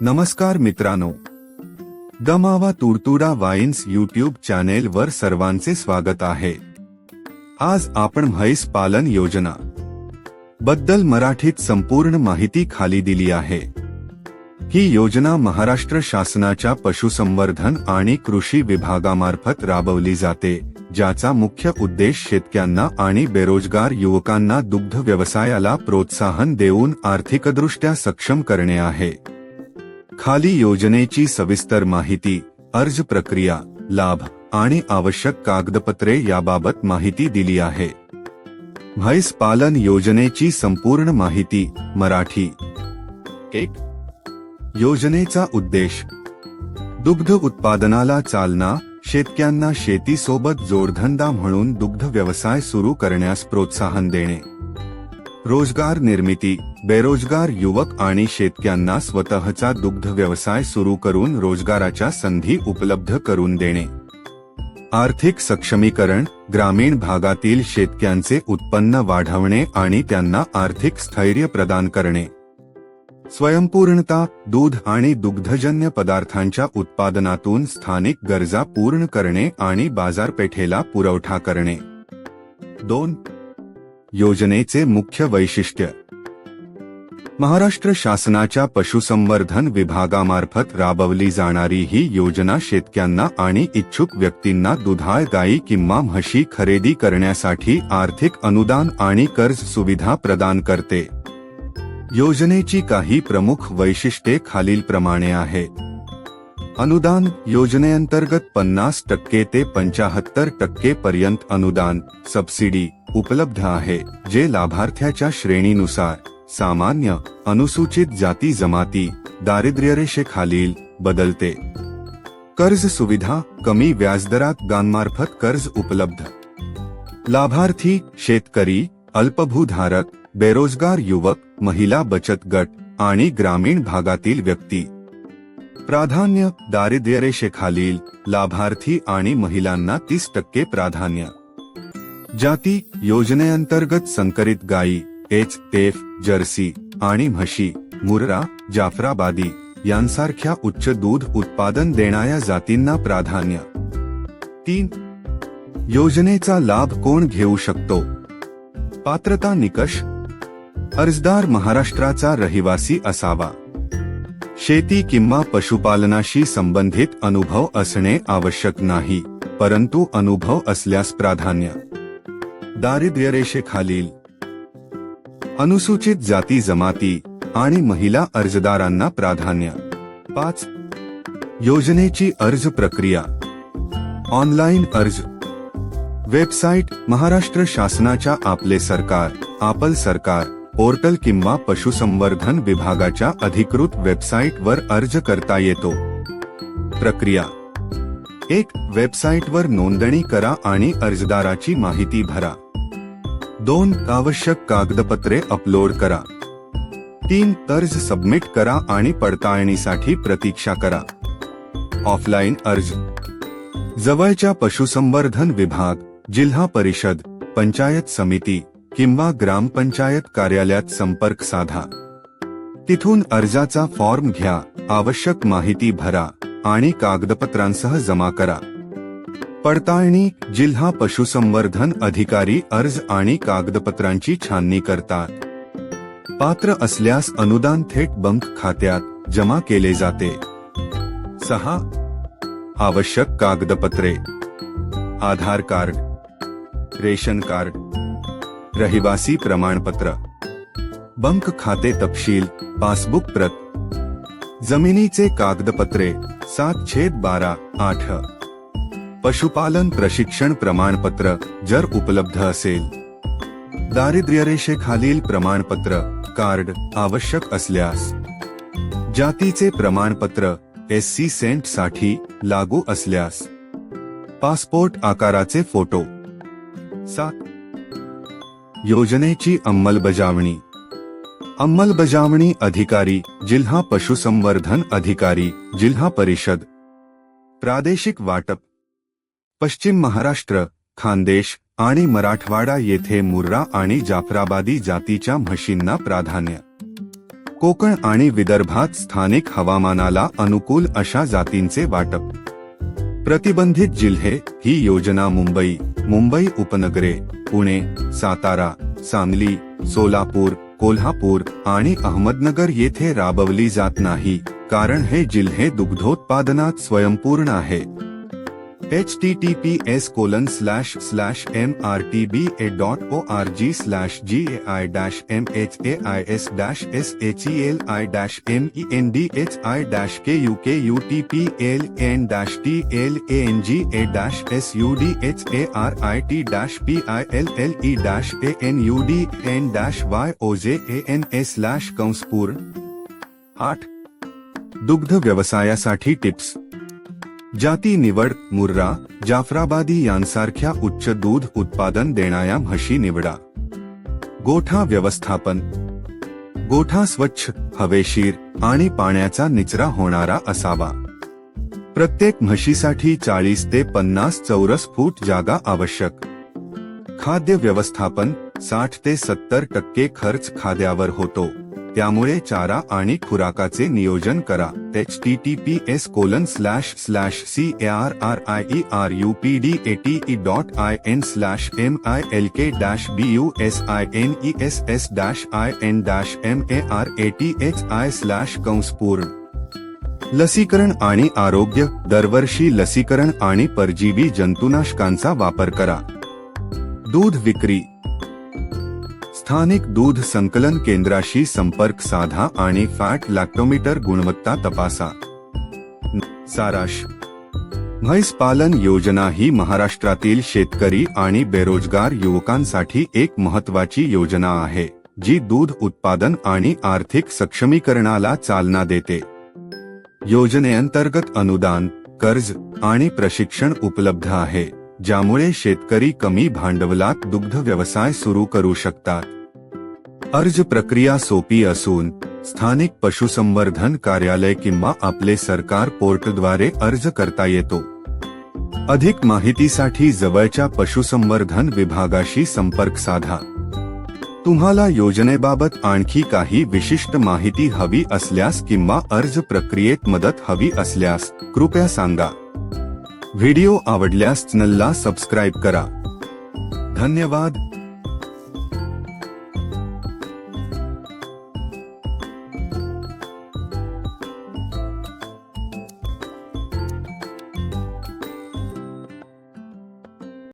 नमस्कार मित्रांनो. दमावा तुडतुडा वाईन्स यूट्यूब चॅनेल वर सर्वांचे स्वागत आहे. आज आपण म्हैस पालन योजना बद्दल मराठीत संपूर्ण माहिती खाली दिली आहे. ही योजना महाराष्ट्र शासनाच्या पशुसंवर्धन आणि कृषी विभागामार्फत राबवली जाते ज्याचा मुख्य उद्देश शेतकऱ्यांना आणि बेरोजगार युवकांना दुग्ध व्यवसायाला प्रोत्साहन देऊन आर्थिकदृष्ट्या सक्षम करणे आहे. खाली योजनेची सविस्तर माहिती अर्ज प्रक्रिया लाभ आणि आवश्यक कागदपत्रे याबाबत माहिती दिली आहे. म्हैस पालन योजनेची संपूर्ण माहिती मराठी. एक. योजनेचा उद्देश. दुग्ध उत्पादनाला चालना शेतक्यांना शेतीसोबत जोडधंदा म्हणून दुग्ध व्यवसाय सुरू करण्यास प्रोत्साहन देणे. रोजगार निर्मिती बेरोजगार युवक आणि शेतकऱ्यांना स्वतःचा दुग्ध व्यवसाय सुरू करून रोजगाराच्या संधी उपलब्ध करून देणे. आर्थिक सक्षमीकरण ग्रामीण भागातील शेतकऱ्यांचे उत्पन्न वाढवणे आणि त्यांना आर्थिक स्थैर्य प्रदान करणे. स्वयंपूर्णता दूध आणि दुग्धजन्य पदार्थांच्या उत्पादनातून स्थानिक गरजा पूर्ण करणे आणि बाजारपेठेला पुरवठा करणे. दोन योजनेचे मुख्य वैशिष्ट्य. महाराष्ट्र शासनाच्या पशुसंवर्धन विभागामार्फत राबवली जाणारी ही योजना शेतकऱ्यांना आणि इच्छुक व्यक्तींना दुधाळ गायी किंवा म्हशी खरेदी करण्यासाठी आर्थिक अनुदान आणि कर्ज सुविधा प्रदान करते. योजनेची काही प्रमुख वैशिष्ट्ये खालीलप्रमाणे आहेत अनुदान योजनेअंतर्गत पन्नास टक्के ते पंचाहत्तर टक्के पर्यंत अनुदान सबसिडी उपलब्ध आहे जे लाभार्थ्याच्या श्रेणीनुसार सामान्य अनुसूचित जाती जमाती दारिद्र्यरेषेखालील बदलते. कर्ज सुविधा कमी व्याजदरात गांमार्फत कर्ज उपलब्ध. लाभार्थी शेतकरी अल्पभूधारक बेरोजगार युवक महिला बचत गट आणि ग्रामीण भागातील व्यक्ती. प्राधान्य दारिद्र्यरेषेखालील लाभार्थी आणि महिलांना तीस टक्के प्राधान्य. जाती योजनेअंतर्गत संकरित गायी एच एफ जर्सी आणि म्हशी मुर्रा जाफराबादी यांसारख्या उच्च दूध उत्पादन देणाऱ्या जातींना प्राधान्य. तीन. योजनेचा लाभ कोण घेऊ शकतो? पात्रता निकष. अर्जदार महाराष्ट्राचा रहिवासी असावा. शेती किंवा पशुपालनाशी संबंधित अनुभव असणे आवश्यक नाही परंतु अनुभव असल्यास प्राधान्य. दारिद्र्यरेषेखालील अनुसूचित जाती जमाती आणि महिला अर्जदारांना प्राधान्य. पाच. योजनेची अर्ज प्रक्रिया. ऑनलाईन अर्ज. वेबसाईट महाराष्ट्र शासनाच्या आपले सरकार आपल सरकार पोर्टल किंवा पशुसंवर्धन विभागाच्या अधिकृत वेबसाईटवर अर्ज करता येतो. प्रक्रिया. एक वेबसाईटवर नोंदणी करा आणि अर्जदाराची माहिती भरा. दोन आवश्यक कागदपत्रे अपलोड करा. तीन अर्ज सबमिट करा आणि पडताळणीसाठी प्रतीक्षा करा. ऑफलाईन अर्ज. जवळच्या पशुसंवर्धन विभाग जिल्हा परिषद पंचायत समिती किंवा ग्रामपंचायत कार्यालयात संपर्क साधा. तिथून अर्जाचा फॉर्म घ्या आवश्यक माहिती भरा आणि कागदपत्रांसह जमा करा. पडताळणी जिल्हा पशुसंवर्धन अधिकारी अर्ज आणि कागदपत्रांची छाननी करतात. पात्र असल्यास अनुदान थेट बंक खात्यात जमा केले जाते. सहा. आवश्यक कागदपत्रे. आधार कार्ड. Ration card. रहिवासी प्रमाणपत्र. बंक खाते तपशील पासबुक प्रत. जमिनीचे कागदपत्रे सात छेद बारा आठ. पशुपालन प्रशिक्षण प्रमाणपत्र जर उपलब्ध असेल. दारिद्र्यरेषेखालील प्रमाणपत्र कार्ड आवश्यक असल्यास. जातीचे प्रमाणपत्र एस सी सेंटसाठी लागू असल्यास. पासपोर्ट आकाराचे फोटो. सात. योजनेची अंमलबजावणी. अंमलबजावणी अधिकारी जिल्हा पशुसंवर्धन अधिकारी जिल्हा परिषद. प्रादेशिक वाटप. पश्चिम महाराष्ट्र खानदेश आणि मराठवाडा येथे मुर्रा आणि जाफराबादी जातीच्या म्हशींना प्राधान्य. कोकण आणि विदर्भात स्थानिक हवामानाला अनुकूल अशा जातींचे वाटप. प्रतिबंधित जिल्हे ही योजना मुंबई मुंबई उपनगरे पुणे सातारा सांगली सोलापूर कोल्हापूर आणि अहमदनगर येथे राबवली जात नाही कारण हे जिल्हे दुग्धोत्पादनात स्वयंपूर्ण आहे H T T P S colon slash slash M R T B A dot O R G slash G A I dash M H A I S dash S H E L I dash M E N D H I dash K U K U T P L N dash T L A N G A dash S U D H A R I T dash P I L L E dash A N U D N dash Y O J A N A slash कंसपूर्ण आठ दुग्ध व्यवसायासाठी tips जाती निवड मुर्रा जाफराबादी यांसारख्या उच्च दूध उत्पादन देणाऱ्या म्हशी निवडा. गोठा व्यवस्थापन. गोठा स्वच्छ हवेशीर आणि पाण्याचा निचरा होणारा असावा. प्रत्येक म्हशीसाठी चाळीस ते पन्नास चौरस फूट जागा आवश्यक. खाद्य व्यवस्थापन साठ ते सत्तर टक्के खर्च खाद्यावर होतो. त्यामुळे चारा आणि खुराकाचे नियोजन करा. H T T P S colon slash slash C A R R I E R U P D A T E dot I N slash M I L K dash B U S I N E S S dash I N dash M A R A T H I slash कंसपूर्ण लसीकरण आणि आरोग्य. दरवर्षी लसीकरण आणि परजीवी जंतुनाशकांचा वापर करा. दूध विक्री. स्थानिक दूध संकलन केंद्राशी संपर्क साधा आणि फॅट लॅक्टोमीटर गुणवत्ता तपासा. साराश. म्हैस पालन योजना ही महाराष्ट्रातील शेतकरी आणि बेरोजगार युवकांसाठी एक महत्वाची योजना आहे जी दूध उत्पादन आणि आर्थिक सक्षमीकरणाला चालना देते. योजनेअंतर्गत अनुदान कर्ज आणि प्रशिक्षण उपलब्ध आहे. ज्यामुळे शेतकरी कमी भांडवलात दुग्ध व्यवसाय सुरू करू शकतात. अर्ज प्रक्रिया सोपी असून स्थानिक पशुसंवर्धन कार्यालय किंवा आपले सरकार पोर्टद्वारे अर्ज करता येतो. अधिक माहितीसाठी जवळच्या पशुसंवर्धन विभागाशी संपर्क साधा. तुम्हाला योजनेबाबत आणखी काही विशिष्ट माहिती हवी असल्यास किंवा अर्ज प्रक्रियेत मदत हवी असल्यास कृपया सांगा. व्हिडिओ आवडल्यास चॅनलला सबस्क्राईब करा. धन्यवाद.